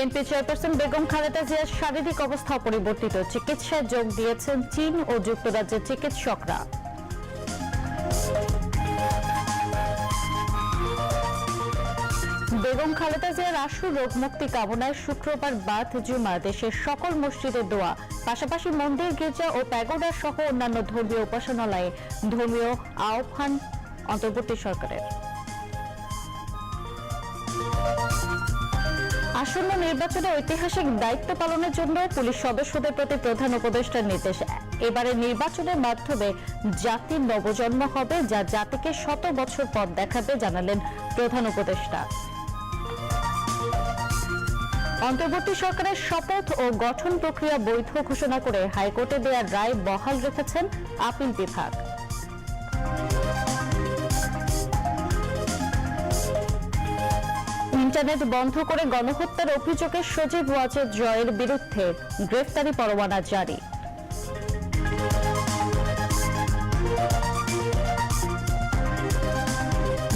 BNP chairperson Begum Khaleda জিয়ার শারীরিক অবস্থা পরিবর্তিত চিকিৎসায় যোগ দিয়েছেন চীন ও যুক্তরাজ্যের চিকিৎসকরা। বেগম খালেদা জিয়ার আশু রোগ মুক্তি কামনায় শুক্রবার বাদ জুমা দেশের সকল মসজিদে দোয়া, পাশাপাশি মন্দির, গির্জা ও প্যাগোডা সহ অন্যান্য ধর্মীয় উপাসনালয়ে ধর্মীয় আহ্বান অন্তর্বর্তী সরকারের। আসন্ন নির্বাচনে ঐতিহাসিক দায়িত্ব পালনের জন্য পুলিশ সদস্যদের প্রতি প্রধান উপদেষ্টার নির্দেশ। এবারে নির্বাচনের মাধ্যমে জাতির নবজন্ম হবে, যা জাতিকে শত বছর পথ দেখাবে, জানালেন প্রধান উপদেষ্টা। অন্তর্বর্তী সরকারের শপথ ও গঠন প্রক্রিয়া বৈধ ঘোষণা করে হাইকোর্টে দেওয়া রায় বহাল রেখেছেন আপিল বিভাগ। ইন্টারনেট বন্ধ করে গণহত্যার অভিযোগে সজীব ওয়াজেদ জয়ের বিরুদ্ধে গ্রেফতারি পরোয়ানা জারি।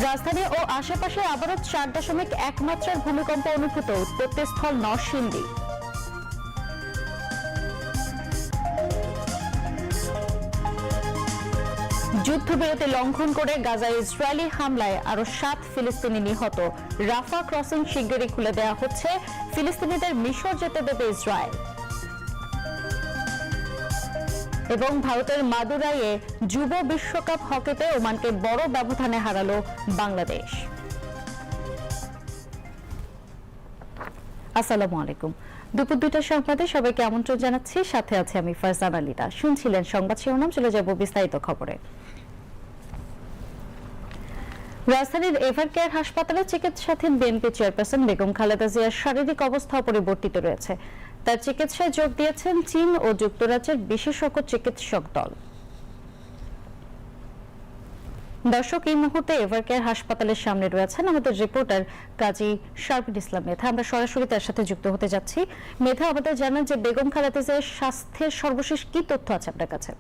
রাজধানী ও আশেপাশে আবারও চার দশমিক এক মাত্রার ভূমিকম্প অনুভূত উৎপত্তি স্থল নরসিংদী। যুদ্ধবিরতি লঙ্ঘন করে গাজায় ইসরায়েলি হামলায় আরও সাত ফিলিস্তিনি নিহত। রাফা ক্রসিং শিগগিরই খুলে দেওয়া হচ্ছে ফিলিস্তিনিদের মিশর যেতে দেবে ইসরায়েল। এবং ভারতের মাদুরাইয়ে যুব বিশ্বকাপ হকিতে ওমানকে বড় ব্যবধানে হারালো বাংলাদেশ। আসসালামু আলাইকুম। দুপুর দুইটার সংবাদে সবাইকে আমন্ত্রণ জানাচ্ছি। সাথে আছে আমি ফারজানা লিতা শুনছিলেন সংবাদ শিরোনাম, চলে যাব বিস্তারিত খবরে। রাজধানীর এভারকেয়ার হাসপাতালে চিকিৎসাধীন বিএনপি চেয়ারপারসন বেগম খালেদা জিয়ার শারীরিক অবস্থা পরিবর্তিত রয়েছে। তার চিকিৎসায় যোগ দিয়েছেন চীন ও যুক্তরাজ্যের বিশেষজ্ঞ চিকিৎসক দল। দর্শক, এই মুহূর্তে এভারকেয়ার হাসপাতালের সামনে রয়েছেন আমাদের রিপোর্টার কাজী শারবিন ইসলাম মেধা। আমরা সরাসরি তার সাথে যুক্ত হতে যাচ্ছি। মেধা, আমাদের জানান যে বেগম খালেদা জিয়ার স্বাস্থ্যের সর্বশেষ কি তথ্য আছে আপনার কাছে?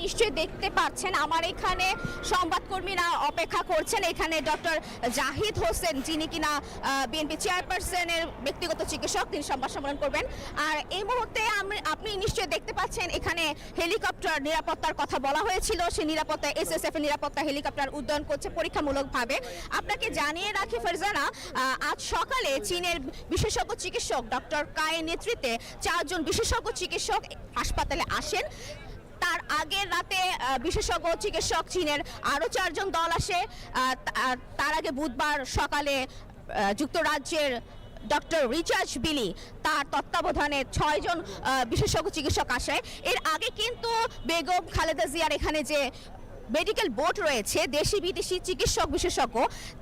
নিশ্চয়ই দেখতে পাচ্ছেন। আমার এখানে সংবাদকর্মীরা অপেক্ষা করছেন। এখানে ডক্টর জাহিদ হোসেন, যিনি কিনা বিএনপি চেয়ারপারসনের ব্যক্তিগত চিকিৎসক, তিনি সংবাদ সম্মেলন করবেন। আর এই মুহূর্তে আমি- আপনি নিশ্চয়ই দেখতে পাচ্ছেন, এখানে হেলিকপ্টার নিরাপত্তার কথা বলা হয়েছিল। সেই নিরাপত্তা এসএসএফ এর নিরাপত্তা হেলিকপ্টার উদ্যয়ন করছে পরীক্ষামূলকভাবে। আপনাকে জানিয়ে রাখি ফারজানা আজ সকালে চীনের বিশেষজ্ঞ চিকিৎসক ডক্টর কায়ের নেতৃত্বে চারজন বিশেষজ্ঞ চিকিৎসক হাসপাতালে আসেন। তার আগের রাতে বিশেষজ্ঞ চিকিৎসক চীনের আরও চারজন দল আসে। তার আগে বুধবার সকালে যুক্তরাজ্যের ডক্টর রিচার্জ বিলি তার তত্ত্বাবধানে ছয়জন বিশেষজ্ঞ চিকিৎসক আসে। এর আগে কিন্তু বেগম খালেদা জিয়ার এখানে যে মেডিকেল বোর্ড রয়েছে, দেশি বিদেশি চিকিৎসক বিশেষজ্ঞ,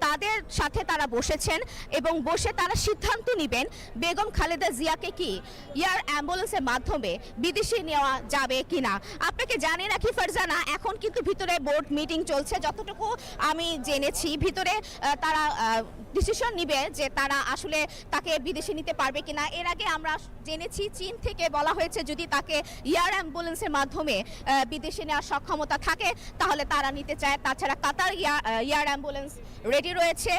তাদের সাথে তারা বসেছেন এবং বসে তারা সিদ্ধান্ত নেবেন বেগম খালেদা জিয়াকে কি এয়ার অ্যাম্বুলেন্সের মাধ্যমে বিদেশে নেওয়া যাবে কিনা। আপনাকে জানিয়ে রাখি ফারজানা, এখন কিন্তু ভিতরে বোর্ড মিটিং চলছে। যতটুকু আমি জেনেছি, ভিতরে তারা ডিসিশন নিবে যে তারা আসলে তাকে বিদেশে নিতে পারবে কিনা। এর আগে আমরা জেনেছি, চীন থেকে বলা হয়েছে যদি তাকে এয়ার অ্যাম্বুলেন্সের মাধ্যমে বিদেশে নেওয়ার সক্ষমতা থাকে, তাহলে তারা নিতে চায়। তাছাড়া কাতার এয়ার- অ্যাম্বুলেন্স রেডি রয়েছে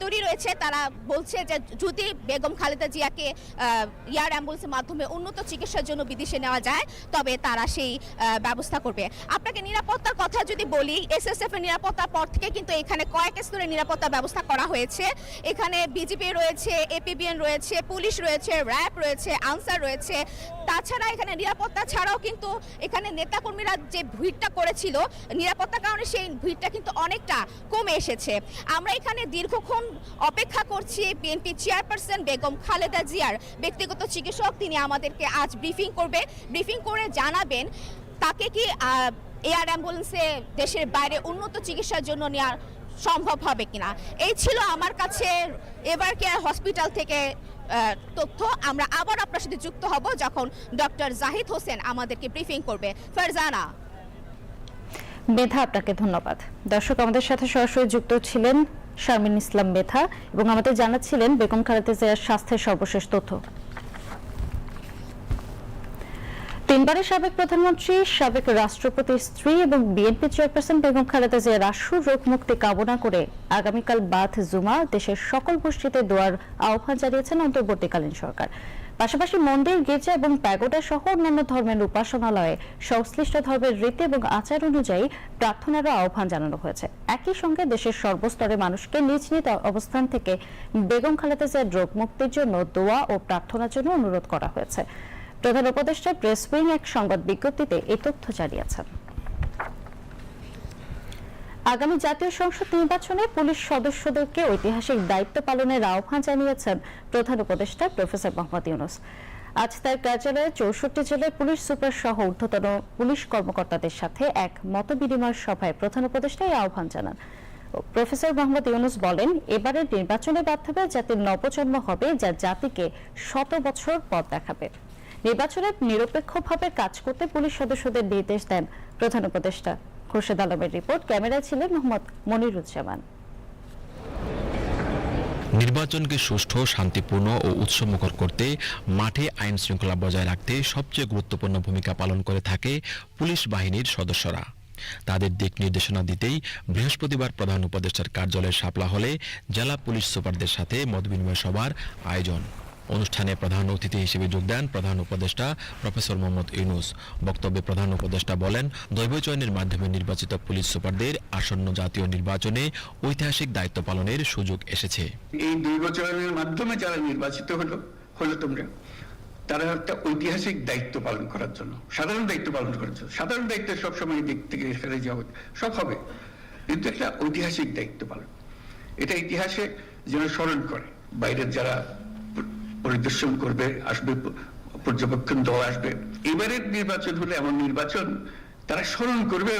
তৈরি রয়েছে। তারা বলছে যে যদি বেগম খালেদা জিয়াকে এয়ার অ্যাম্বুলেন্সের মাধ্যমে উন্নত চিকিৎসার জন্য বিদেশে নেওয়া যায়, তবে তারা সেই ব্যবস্থা করবে। আপনাকে নিরাপত্তার কথা যদি বলি, এসএসএফ এর নিরাপত্তার পর থেকে কিন্তু এখানে কয়েক স্তরের নিরাপত্তা ব্যবস্থা করা হয়েছে। এখানে বিজিপি রয়েছে, এপিবিএন রয়েছে, পুলিশ রয়েছে, র্যাব রয়েছে, আনসার রয়েছে। তাছাড়া এখানে নিরাপত্তা ছাড়াও কিন্তু এখানে নেতাকর্মীরা যে ভিড়টা করেছিল নিরাপত্তার কারণে সেই ভিড়টা কিন্তু অনেকটা কমে এসেছে। আমরা এখানে দীর্ঘক্ষণ অপেক্ষা করছি বিএনপি চেয়ারপারসন বেগম খালেদা জিয়ার ব্যক্তিগত চিকিৎসক। তিনি আমাদেরকে আজ ব্রিফিং করবে। ব্রিফিং করে জানাবেন, তাকে কি এয়ার অ্যাম্বুলেন্সে দেশের বাইরে উন্নত চিকিৎসার জন্য নেওয়ার সম্ভব হবে কিনা? এই ছিল আমার কাছে এভার কেয়ার হসপিটাল থেকে তথ্য। আমরা আবার আপনার সাথে যুক্ত হব যখন ডক্টর জাহিদ হোসেন আমাদেরকে ব্রিফিং করবে। ফারজানা। মেধা আপনাকে ধন্যবাদ। দর্শক, আমাদের সাথে সরাসরি যুক্ত ছিলেন শারমিন ইসলাম মেধা এবং আমাদের জানাচ্ছিলেন বেগম খালেদা জিয়ার স্বাস্থ্যের সর্বশেষ তথ্য। তিনবারের সাবেক প্রধানমন্ত্রী, সাবেক রাষ্ট্রপতির স্ত্রী এবং বিএনপি চেয়ারপারসন বেগম খালেদা জিয়ার রাষ্ট্র রোগ মুক্তি কামনা করে আগামীকাল বাথ জুমা দেশের সকল মসজিদে দোয়ার আহ্বান জানিয়েছেন অন্তর্বর্তীকালীন সরকার। পাশাপাশি মন্দির গির্জা এবং প্যাগোডা সহ অন্যান্য ধর্মের উপাসনালয়ে সংশ্লিষ্ট ধর্মের রীতি এবং আচার অনুযায়ী প্রার্থনারও আহ্বান জানানো হয়েছে। একই সঙ্গে দেশের সর্বস্তরে মানুষকে নিজ নিজ অবস্থান থেকে বেগম খালেদা জিয়ার রোগ মুক্তির জন্য দোয়া ও প্রার্থনার জন্য অনুরোধ করা হয়েছে। প্রধান উপদেষ্টা প্রেস উইং এক সংবাদ বিজ্ঞপ্তিতে এই তথ্য জানিয়েছেন। আগামী জাতীয় সংসদ নির্বাচনে পুলিশ সদস্যদেরকে ঐতিহাসিক দায়িত্ব পালনের আহ্বান জানিয়েছেন প্রধান উপদেষ্টা প্রফেসর মোহাম্মদ ইউনুস। আজ তার কার্যালয়ে চৌষট্টি জেলার পুলিশ সুপার সহ ঊর্ধ্বতন পুলিশ কর্মকর্তাদের সাথে এক মত বিনিময় সভায় প্রধান উপদেষ্টা এই আহ্বান জানান। প্রফেসর মোহাম্মদ ইউনুস বলেন, এবারের নির্বাচনের মাধ্যমে জাতির নবজন্ম হবে যা জাতিকে শত বছর পথ দেখাবে। নির্বাচনে নিরপেক্ষভাবে কাজ করতে পুলিশ সদস্যদের নির্দেশ দেন প্রধান উপদেষ্টা। খুরশেদ আলমের রিপোর্ট। ক্যামেরায় ছিলেন মোহাম্মদ মনিরুজ্জামান। নির্বাচনকে সুষ্ঠু, শান্তিপূর্ণ ও উৎসমুখর করতে মাঠে আইন শৃঙ্খলা বজায় রাখতে সবচেয়ে গুরুত্বপূর্ণ ভূমিকা পালন করে থাকে পুলিশ বাহিনীর সদস্যরা। তাদের দিক নির্দেশনা দিতেই বৃহস্পতিবার প্রধান উপদেষ্টার কার্যালয়ের শাপলা হলে জেলা পুলিশ সুপারদের সাথে মতবিনিময় সভার আয়োজন। অনুষ্ঠানে প্রধান অতিথি হিসেবে যোগ দেন প্রধান উপদেষ্টা প্রফেসর মোহাম্মদ ইউনুস। বক্তব্যে প্রধান উপদেষ্টা বলেন, দৈব চয়নের মাধ্যমে নির্বাচিত পুলিশ সুপারদের আসন্ন জাতীয় নির্বাচনে ঐতিহাসিক দায়িত্ব পালনের সুযোগ এসেছে। এই নির্বাচনের মাধ্যমে যারা নির্বাচিত হলো হলো তোমরা। তারা একটা ঐতিহাসিক দায়িত্ব পালন করার জন্য, সাধারণ দায়িত্ব পালন করার জন্য। সাধারণ দায়িত্ব সব সবসময় দিক থেকে এখানে যাওয়া সব হবে, কিন্তু একটা ঐতিহাসিক দায়িত্ব পালন। এটা ইতিহাসে যেন স্মরণ করে, বাইরের যারা পরিদর্শন করবে আসবে পর্যবেক্ষণ দল আসবে। এবারের নির্বাচন হলে এমন নির্বাচন তারা স্মরণ করবে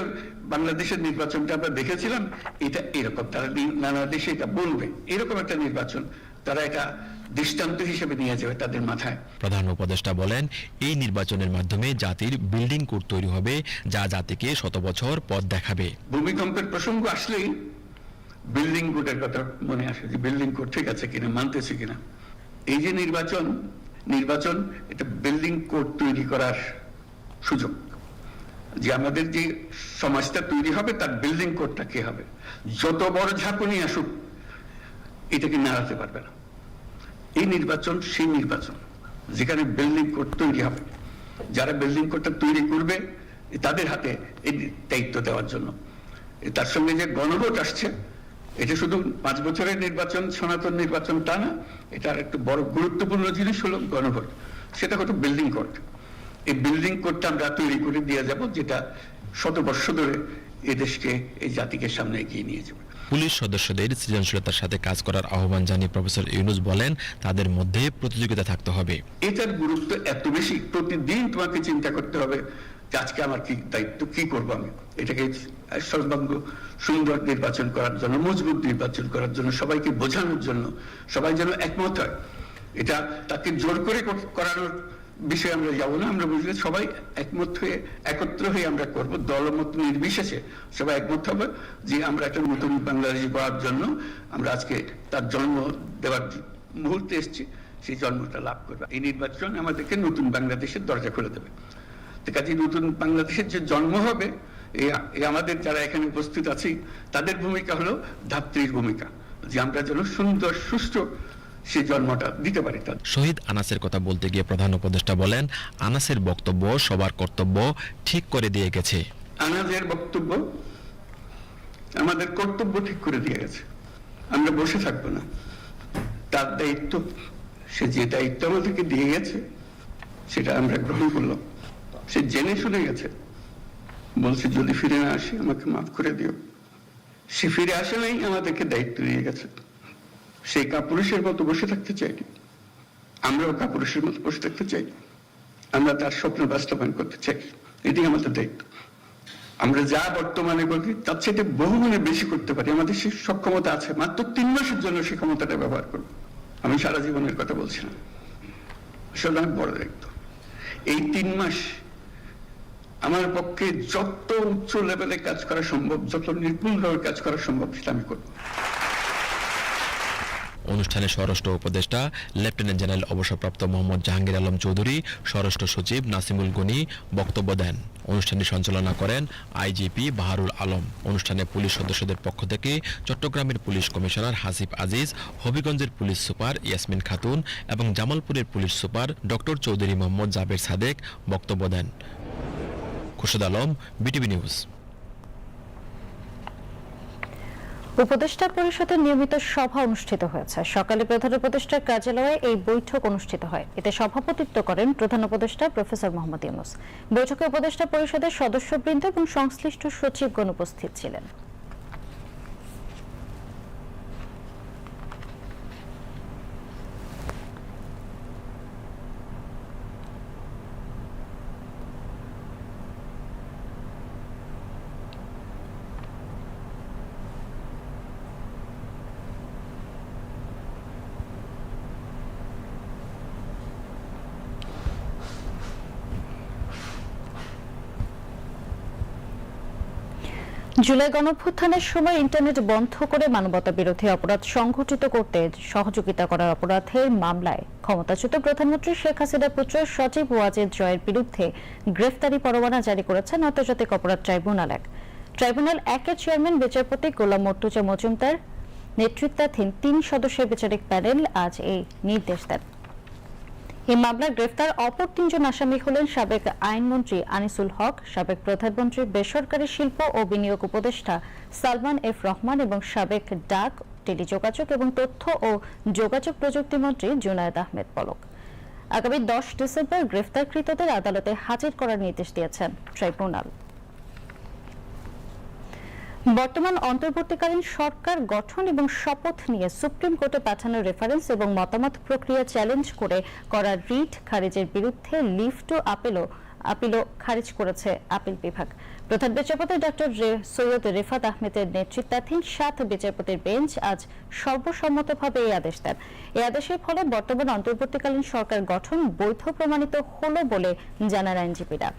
বাংলাদেশের নির্বাচনটা আমরা দেখেছিলাম এটা এরকম তারা নানা দেশে এটা বলবে এরকম একটা নির্বাচন তারা এটা দৃষ্টান্ত হিসেবে নিয়ে যাবে তাদের মাথায়। প্রধান উপদেষ্টা বলেন এই নির্বাচনের মাধ্যমে জাতির বিল্ডিং কোড তৈরি হবে যা জাতিকে শত বছর পথ দেখাবে। ভূমিকম্পের প্রসঙ্গ আসলেই বিল্ডিং কোডের কথা মনে আসে যে বিল্ডিং কোড ঠিক আছে কিনা মানতেছে কিনা। এই যে নির্বাচন নির্বাচন এটা বিল্ডিং কোড তৈরি করার সুযোগ। যে আমাদের যে সমাজটা তৈরি হবে, তার বিল্ডিং কোডটা কি হবে? যত বড় ঝাঁকুনি আসুক এটাকে নাড়াতে পারবে না? এই নির্বাচন সেই নির্বাচন, যেখানে বিল্ডিং কোড তৈরি হবে। যারা বিল্ডিং কোডটা তৈরি করবে, তাদের হাতে এই দায়িত্ব দেওয়ার জন্য। তার সঙ্গে যে গণভোট আসছে এটা শুধু পাঁচ বছরের নির্বাচন সনাতন নির্বাচন তা না এটা একটু বড় গুরুত্বপূর্ণ জিনিস হলো গণভোট। সেটা হলো বিল্ডিং কোড এই বিল্ডিং কোডটা আমরা তৈরি করে দিয়ে যাব যেটা শত বর্ষ ধরে এদেশকে এই জাতিকে সামনে এগিয়ে নিয়ে যাবে। পুলিশ সদস্যদের সৃজনশীলতার সাথে কাজ করার আহ্বান জানিয়ে প্রফেসর ইউনুস বলেন তাদের মধ্যে প্রতিযোগিতা থাকতে হবে। এটার গুরুত্ব এত বেশি প্রতিদিন তোমাকে চিন্তা করতে হবে যে আজকে আমার কি দায়িত্ব? কি করব আমি? এটাকে সর্বাঙ্গ সুন্দর নির্বাচন করার জন্য, মজবুত নির্বাচন করার জন্য, সবাইকে বোঝানোর জন্য, সবাই যেন একমত হয়। এটা তাকে জোর করে করানোর বিষয়ে আমরা যাব না, আমরা বুঝলে সবাই একমত হয়ে, একত্র হয়ে আমরা করব, দলমত নির্বিশেষে সবাই একমত হবে যে আমরা একটা নতুন বাংলাদেশ করার জন্য আমরা আজকে তার জন্ম দেওয়ার মুহূর্তে এসেছি, সেই জন্মটা লাভ করবে। এই নির্বাচন আমাদেরকে নতুন বাংলাদেশের দরজা খুলে দেবে। কাজে নতুন বাংলাদেশের যে জন্ম হবে এই আমাদের যারা এখানে উপস্থিত আছি তাদের ভূমিকা হলো ধাত্রীর ভূমিকা যে আমরা যেন সুন্দর সুষ্ঠু সেই জন্মটা দিতে পারি শহীদ আনাসের কথা বলতে গিয়ে প্রধান উপদেষ্টা বলেন আনাসের বক্তব্য সবার কর্তব্য ঠিক করে দিয়ে গেছে। আনাজের বক্তব্য আমাদের কর্তব্য ঠিক করে দিয়ে গেছে। আমরা বসে থাকব না। তার দায়িত্ব সে যে দায়িত্ব আমাদেরকে দিয়ে গেছে সেটা আমরা গ্রহণ করলাম। সে জেনে শুনে গেছে। বলছে, যদি ফিরে না আসি, আমাকে মাফ করে দিও। সে ফিরে আসে নাই, আমাদেরকে দায়িত্ব দিয়ে গেছে। সেই কাপুরুষের মতো বসে থাকতে চাইনি আমরাও কাপুরুষের মতো বসে থাকতে চাই। আমরা তার স্বপ্ন বাস্তবায়ন করতে চাই। এটি আমাদের দায়িত্ব। আমরা যা বর্তমানে করি তার চাইতে বহুগুণে বেশি করতে পারি। আমাদের সে সক্ষমতা আছে। মাত্র তিন মাসের জন্য সে ক্ষমতাটা ব্যবহার করব আমি সারা জীবনের কথা বলছি না। আসলে অনেক বড় দায়িত্ব। এই তিন মাস আমার পক্ষে যত উচ্চ লেভেলে কাজ করা সম্ভব, যত নির্মূলভাবে কাজ করা সম্ভব, সেটা আমি করব। অনুষ্ঠানে স্বরাষ্ট্র উপদেষ্টা লেফটেন্যান্ট জেনারেল অবসরপ্রাপ্ত মোহাম্মদ জাহাঙ্গীর আলম চৌধুরী, স্বরাষ্ট্র সচিব নাসিমুল গনি বক্তব্য দেন। অনুষ্ঠানটি সঞ্চালনা করেন আইজিপি বাহারুল আলম। অনুষ্ঠানে পুলিশ সদস্যদের পক্ষ থেকে চট্টগ্রামের পুলিশ কমিশনার হাসিব আজিজ, হবিগঞ্জের পুলিশ সুপার ইয়াসমিন খাতুন এবং জামালপুরের police super doctor Chowdhury Mohammad Jaber Sadek বক্তব্য দেন। Khurshid Alam, BTV news. উপদেষ্টা পরিষদের নিয়মিত সভা অনুষ্ঠিত হয়েছে। সকালে প্রধান উপদেষ্টার কার্যালয়ে এই বৈঠক অনুষ্ঠিত হয়। এতে সভাপতিত্ব করেন প্রধান উপদেষ্টা প্রফেসর মোহাম্মদ ইউনুস। বৈঠকে উপদেষ্টা পরিষদের সদস্যবৃন্দ এবং সংশ্লিষ্ট সচিবগণ উপস্থিত ছিলেন। জুলাই গণঅভ্যুত্থানের সময় ইন্টারনেট বন্ধ করে মানবতা বিরোধী অপরাধ সংঘটিত করতে সহযোগিতা করার অপরাধের মামলায় ক্ষমতাচ্যুত প্রধানমন্ত্রী শেখ হাসিনার পুত্র সচিব ওয়াজেদ জয়ের বিরুদ্ধে গ্রেফতারি পরোয়ানা জারি করেছেন আন্তর্জাতিক অপরাধ ট্রাইব্যুনাল এক। ট্রাইব্যুনাল একের চেয়ারম্যান, বিচারপতি গোলাম মর্তুজা মজুমদার নেতৃত্বাধীন তিন সদস্যের বিচারিক প্যানেল আজ এই নির্দেশ দেন। এই মামলায় গ্রেফতার অপর তিনজন আসামি হলেন সাবেক আইনমন্ত্রী আনিসুল হক, সাবেক প্রধানমন্ত্রী বেসরকারি শিল্প ও বিনিয়োগ উপদেষ্টা সালমান এফ রহমান এবং সাবেক ডাক, টেলিযোগাযোগ এবং তথ্য ও যোগাযোগ প্রযুক্তি মন্ত্রী জুনায়দ আহমেদ পলক। আগামী দশ ডিসেম্বর গ্রেফতারকৃতদের আদালতে হাজির করার নির্দেশ দিয়েছেন ট্রাইব্যুনাল। বর্তমান অন্তর্বর্তীকালীন সরকার গঠন এবং শপথ নিয়ে সুপ্রিম কোর্টে পাঠানো রেফারেন্স এবং মতামত প্রক্রিয়া চ্যালেঞ্জ করে করা রিট খারিজের বিরুদ্ধে লিভ টু আপিলও আপিলও খারিজ করেছে আপিল বিভাগ। প্রধান বিচারপতি ডক্টর সৈয়দ রেফাত আহমেদের নেতৃত্বাধীন সাত বিচারপতির বেঞ্চ আজ সর্বসম্মতভাবে এই আদেশ দেন। এই আদেশের ফলে বর্তমান অন্তর্বর্তীকালীন সরকার গঠন বৈধ প্রমাণিত হলো বলে জানান আইনজীবীরা।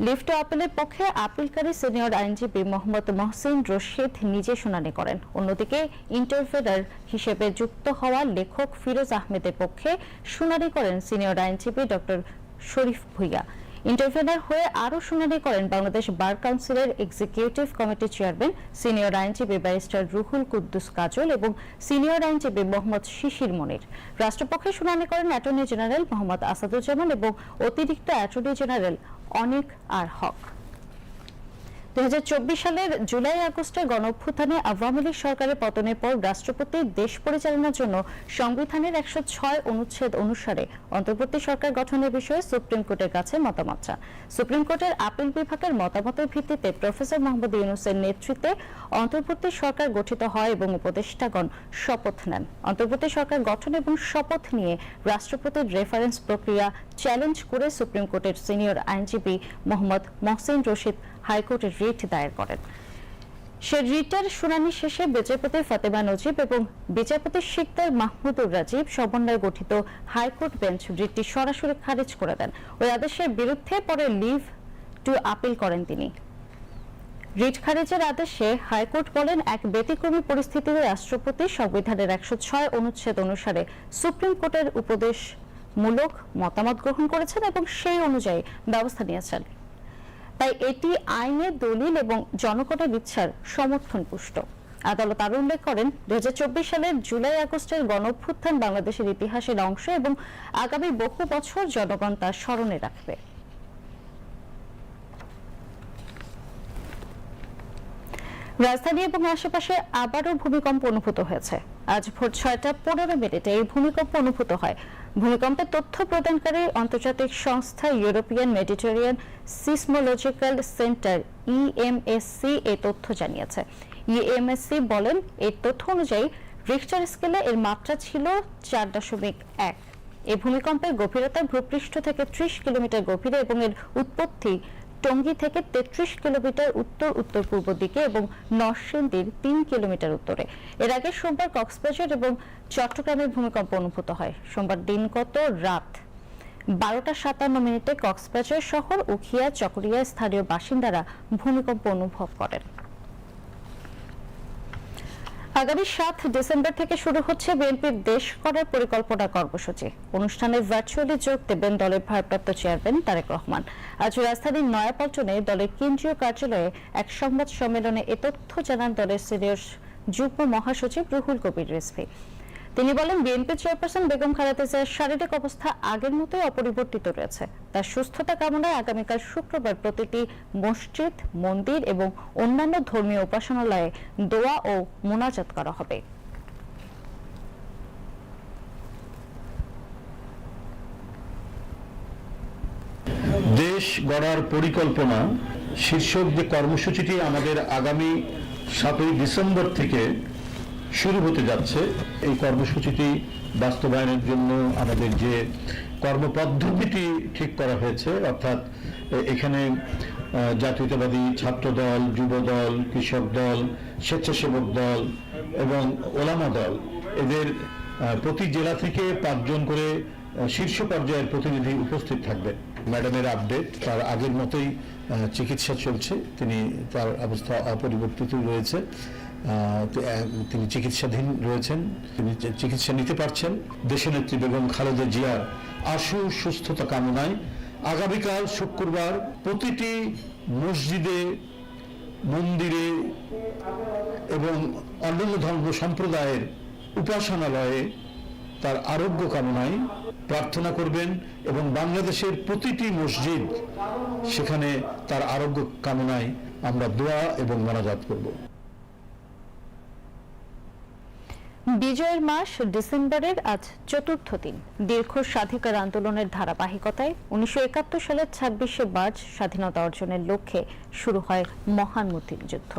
লিফট আপিলের পক্ষে আপিলকারী সিনিয়র আইনজীবী মোহাম্মদ মহসিন রশিদ নিজে শুনানি করেন। অন্যদিকে ইন্টারফেডার হিসেবে যুক্ত হওয়া লেখক ফিরোজ আহমেদের পক্ষে শুনানি করেন সিনিয়র আইনজীবী ডক্টর শরীফ ভুইয়া। ইন্টারভেনার হয়ে আরও শুনানি করেন বাংলাদেশ বার কাউন্সিলের এক্সিকিউটিভ কমিটি চেয়ারম্যান সিনিয়র আইনজীবী ব্যারিস্টার রুহুল কুদ্দুস কাজল এবং সিনিয়র আইনজীবী মোহাম্মদ শিশির মনির। রাষ্ট্রপক্ষে শুনানি করেন অ্যাটর্নি জেনারেল মোহাম্মদ আসাদুজ্জামান এবং অতিরিক্ত অ্যাটর্নি জেনারেল অনেক আর হক। দু হাজার চব্বিশ সালের জুলাই আগস্টে গণঅভ্যুত্থানে আওয়ামী লীগ সরকারের পতনের পর রাষ্ট্রপতি দেশ পরিচালনার জন্য সংবিধানের একশো ছয় অনুচ্ছেদ অনুসারে অন্তর্বর্তী সরকার গঠনের বিষয়ে সুপ্রিম কোর্টের কাছে মতামত চান। সুপ্রিম কোর্টের আপিল বিভাগের মতামতের ভিত্তিতে প্রফেসর মোহাম্মদ ইউনুসের নেতৃত্বে অন্তর্বর্তী সরকার গঠিত হয় এবং উপদেষ্টাগণ শপথ নেন। অন্তর্বর্তী সরকার গঠন এবং শপথ নিয়ে রাষ্ট্রপতির রেফারেন্স প্রক্রিয়া চ্যালেঞ্জ করে সুপ্রিম কোর্টের সিনিয়র আইনজীবী মোহাম্মদ মহসিন রশিদ হাইকোর্টে রিট দায়ের করেন। সে রিটের শুনানি শেষে বিচারপতি ফাতেমা নজিব এবং বিচারপতি শিকদার মাহমুদুর রাজীব সমন্বয়ে গঠিত হাইকোর্ট বেঞ্চ রিটটি সরাসরি খারিজ করে দেন। ওই আদেশের বিরুদ্ধে পরে লিভ টু আপিল করেন তিনি। রিট খারিজের আদেশে হাইকোর্ট বলেন, এক ব্যতিক্রমী পরিস্থিতিতে রাষ্ট্রপতি সংবিধানের একশো ছয় অনুচ্ছেদ অনুসারে সুপ্রিম কোর্টের উপদেশ মূলক মতামত গ্রহণ করেছেন এবং সেই অনুযায়ী ব্যবস্থা নিয়েছেন। তাই এটি আইনে দলিল এবং জনগণের ইচ্ছার সমর্থন পুষ্ট আদালত আরও উল্লেখ করেন, দুই সালের জুলাই আগস্টের গণঅভ্যুত্থান বাংলাদেশের ইতিহাসের অংশ এবং আগামী বহু বছর জনগণ তা স্মরণে রাখবে। রাজধানী এবং আশেপাশে আবারও ভূমিকম্প অনুভূত হয়েছে। আজ ভোর ছয়টা পনেরো মিনিটে এই ভূমিকম্প অনুভূত হয় ভূমিকম্পের তথ্য প্রদানকারী আন্তর্জাতিক সংস্থা European Mediterranean seismological centre EMSC এ তথ্য জানিয়েছে। ইএমএসসি বলেন এই তথ্য অনুযায়ী রিক্টার স্কেলে এর মাত্রা ছিল চার দশমিক এক। এই ভূমিকম্পের গভীরতা ভূপৃষ্ঠ থেকে ত্রিশ কিলোমিটার গভীরে এবং এর উৎপত্তি টঙ্গী থেকে তেত্রিশ কিলোমিটার উত্তর উত্তর পূর্ব দিকে এবং নরসিংদীর তিন কিলোমিটার উত্তরে। এর আগে সোমবার কক্সবাজার এবং চট্টগ্রামের ভূমিকম্প অনুভূত হয়। সোমবার দিন কত রাত বারোটা সাতান্ন মিনিটে কক্সবাজার শহর উখিয়া চকরিয়া স্থানীয় বাসিন্দারা ভূমিকম্প অনুভব করেন। আগামী সাত ডিসেম্বর থেকে শুরু হচ্ছে বিএনপির দেশ করার পরিকল্পনা কর্মসূচি। অনুষ্ঠানে ভার্চুয়ালি যোগ দেবেন দলের ভারপ্রাপ্ত চেয়ারম্যান তারেক রহমান। আজ রাজধানীর নয়াপল্টনে দলের কেন্দ্রীয় কার্যালয়ে এক সংবাদ সম্মেলনে এ তথ্য জানান দলের সিনিয়র যুগ্ম মহাসচিব রুহুল কবির রিজভী। তিনি বলেন বিএনপি চেয়ারপারসন বেগম খালেদা জিয়ার শারীরিক অবস্থা আগের মতোই অপরিবর্তিত রয়েছে। তার সুস্থতা কামনায় আগামীকাল শুক্রবার প্রতিটি মসজিদ, মন্দির এবং অন্যান্য ধর্মীয় উপাসনালয়ে দোয়া ও মোনাজাত করা হবে। দেশ গড়ার পরিকল্পনা, শীর্ষক যে কর্মসূচিটি আমাদের আগামী সাতই ডিসেম্বর থেকে শুরু হতে যাচ্ছে। এই কর্মসূচিটি বাস্তবায়নের জন্য আমাদের যে কর্মপদ্ধতিটি ঠিক করা হয়েছে, অর্থাৎ এখানে জাতীয়তাবাদী ছাত্র দল যুব দল কৃষক দল, স্বেচ্ছাসেবক দল এবং ওলামা দল, এদের প্রতি জেলা থেকে পাঁচজন করে শীর্ষ পর্যায়ের প্রতিনিধি উপস্থিত থাকবেন ম্যাডামের আপডেট, তার আগের মতোই চিকিৎসা চলছে, তিনি তার অবস্থা অপরিবর্তিত রয়েছে। তিনি চিকিৎসাধীন রয়েছেন, তিনি চিকিৎসা নিতে পারছেন। দেশনেত্রী বেগম খালেদা জিয়ার আশু সুস্থতা কামনায় আগামীকাল শুক্রবার প্রতিটি মসজিদে, মন্দিরে এবং অন্যান্য ধর্ম সম্প্রদায়ের উপাসনালয়ে তার আরোগ্য কামনায় প্রার্থনা করবেন এবং বাংলাদেশের প্রতিটি মসজিদ সেখানে তার আরোগ্য কামনায় আমরা দোয়া এবং মোনাজাত করব। বিজয়ের মাস ডিসেম্বরের আজ চতুর্থ দিন। দীর্ঘ স্বাধিকার আন্দোলনের ধারাবাহিকতায় উনিশশো একাত্তর সালের ছাব্বিশে মার্চ স্বাধীনতা অর্জনের লক্ষ্যে শুরু হয় মহান মুক্তিযুদ্ধ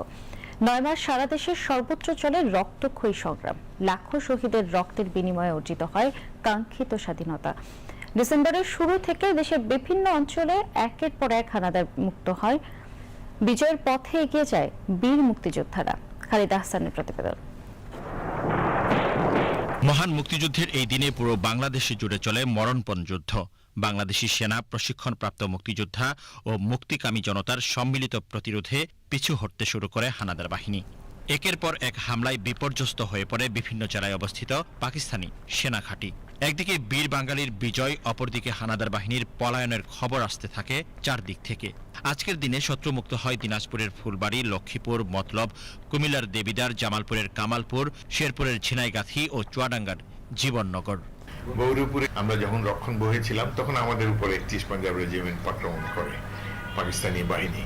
নয় মাস সারা দেশের সর্বোচ্চ চলে রক্তক্ষয়ী সংগ্রাম। লাখো শহীদের রক্তের বিনিময়ে অর্জিত হয় কাঙ্ক্ষিত স্বাধীনতা। ডিসেম্বরের শুরু থেকে দেশের বিভিন্ন অঞ্চলে একের পর এক হানাদার মুক্ত হয়। বিজয়ের পথে এগিয়ে যায় বীর মুক্তিযোদ্ধারা। খালিদ আহসানের প্রতিবেদন। মহান মুক্তিযুদ্ধের এই দিনে পুরো বাংলাদেশে জুড়ে চলে মরণপণ যুদ্ধ। বাংলাদেশি সেনা, প্রশিক্ষণপ্রাপ্ত মুক্তিযোদ্ধা ও মুক্তিকামী জনতার সম্মিলিত প্রতিরোধে পিছু হটতে শুরু করে হানাদার বাহিনী। একের পর এক হামলায় বিপর্যস্ত হয়ে পড়ে বিভিন্ন জেলায় অবস্থিত পাকিস্তানি সেনা ঘাঁটি। একদিকে বীর বাঙালির বিজয়, অপরদিকে হানাদার বাহিনীর পলায়নের খবর আসতে থাকে চারদিক থেকে। আজকের দিনে শত্রুমুক্ত হয় দিনাজপুরের ফুলবাড়ি, লক্ষ্মীপুর, মতলব, কুমিল্লার দেবিদার, জামালপুরের কামালপুর, শেরপুরের ঝিনাইগাথি ও চুয়াডাঙ্গার জীবননগর। গৌরীপুরে আমরা যখন রক্ষণ বহেছিলাম তখন আমাদের উপরে একত্রিশ পাঞ্জাব রেজিমেন্ট আক্রমণ করে পাকিস্তানি বাহিনী।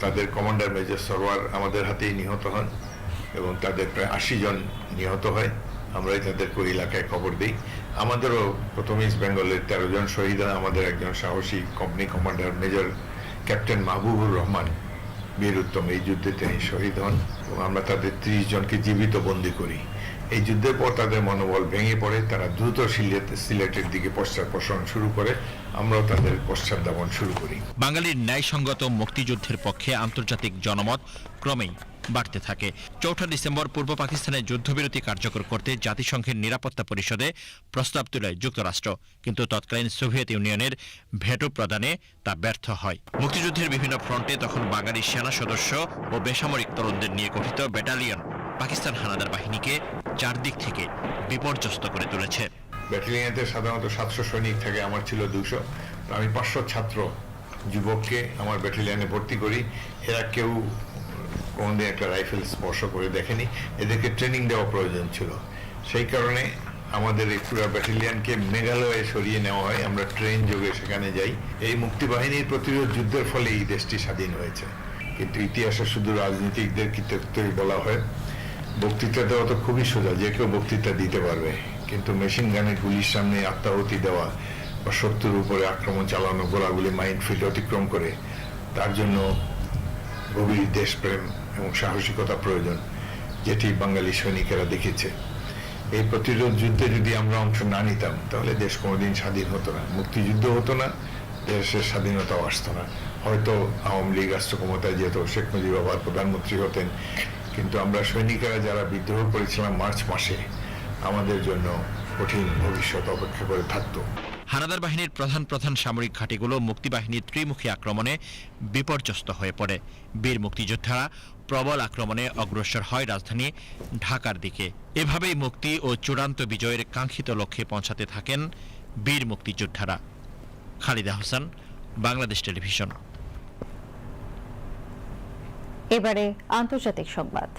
তাদের কমান্ডার মেজর সরওয়ার আমাদের হাতেই নিহত হন এবং তাদের প্রায় আশি জন নিহত হয়। আমরাই তাদের এলাকায় খবর দিই। আমাদেরও প্রথম ইস্ট বেঙ্গলের তেরো জন শহীদ আমাদের একজন সাহসী company commander major captain Mahbubur Rahman Bir Uttam. এই যুদ্ধে তিনি শহীদ হন এবং আমরা তাদের ত্রিশ জনকে জীবিত বন্দী করি। এই যুদ্ধের পর তাদের মনোবল ভেঙে পড়ে। তারা দ্রুত সিলেট, সিলেটের দিকে পশ্চাৎপসরণ শুরু করে। আমরাও তাদের পশ্চাৎদাপন শুরু করি। বাঙালির ন্যায়সঙ্গত মুক্তিযুদ্ধের পক্ষে আন্তর্জাতিক জনমত ক্রমেই বাড়তে থাকে। চৌঠা ডিসেম্বর পূর্ব পাকিস্তানে যুদ্ধবিরতি কার্যকর করতে জাতিসংঘের নিরাপত্তা পরিষদে প্রস্তাব তোলে যুক্তরাষ্ট্র। কিন্তু তৎকালীন সোভিয়েত ইউনিয়নের ভেটো প্রদানে তা ব্যর্থ হয়। মুক্তিযুদ্ধের বিভিন্ন ফ্রন্টে তখন বাঙালি সেনা সদস্য ও বেসামরিক তরুণদের নিয়ে গঠিত ব্যাটালিয়ন পাকিস্তান হানাদার বাহিনীকে চারদিক থেকে বিপর্যস্ত করে তুলেছে। ব্যাটালিয়নেতে সাধারণত সাতশো সৈনিক থাকে, আমার ছিল দুশো আমি পাঁচশো ছাত্র যুবককে আমার ব্যাটালিয়নে ভর্তি করি। এরা কেউ কোনোদিন একটা রাইফেল স্পর্শ করে দেখেনি। এদেরকে ট্রেনিং দেওয়া প্রয়োজন ছিল। সেই কারণে আমাদের এই পুরো ব্যাটালিয়নকে মেঘালয়ে সরিয়ে নেওয়া হয়। আমরা ট্রেন যোগে সেখানে যাই। এই মুক্তিবাহিনীর প্রতিরোধ যুদ্ধের ফলে এই দেশটি স্বাধীন হয়েছে। কিন্তু ইতিহাসে শুধু রাজনীতিকদের কৃতিত্বই বলা হয়। বক্তৃতা দেওয়া তো খুবই সোজা, যে কেউ বক্তৃতা দিতে পারবে। কিন্তু মেশিন গানের গুলির সামনে আত্মাহতি দেওয়া বা শত্রুর উপরে আক্রমণ চালানো গোলাগুলি মাইন্ড ফিল্ড অতিক্রম করে, তার জন্য গভীর দেশপ্রেম এবং সাহসিকতা প্রয়োজন, যেটি বাঙালি সৈনিকেরা দেখেছে। এই প্রতিরোধ যুদ্ধে যদি আমরা অংশ না নিতাম, তাহলে দেশ কোনোদিন স্বাধীন হতো না, মুক্তিযুদ্ধ হতো না, দেশের স্বাধীনতাও আসতো না। হয়তো আওয়ামী লীগ রাষ্ট্র ক্ষমতায় যেত, শেখ মুজিব আবার প্রধানমন্ত্রী হতেন, কিন্তু আমরা সৈনিকেরা যারা বিদ্রোহ করেছিলাম মার্চ মাসে, আমাদের জন্য কঠিন ভবিষ্যৎ অপেক্ষা করে থাকতো। হানাদার বাহিনীর প্রধান প্রধান সামরিক ঘাঁটিগুলো মুক্তিবাহিনীর ত্রিমুখী আক্রমণে বিপর্যস্ত হয়ে পড়ে। বীর মুক্তিযোদ্ধারা প্রবল আক্রমণে অগ্রসর হয় রাজধানী ঢাকার দিকে। এভাবেই মুক্তি ও চূড়ান্ত বিজয়ের কাঙ্ক্ষিত লক্ষ্যে পৌঁছাতে থাকেন বীর মুক্তিযোদ্ধারা। খালিদা হোসেন, বাংলাদেশ টেলিভিশন। এবারে আন্তর্জাতিক সংবাদ।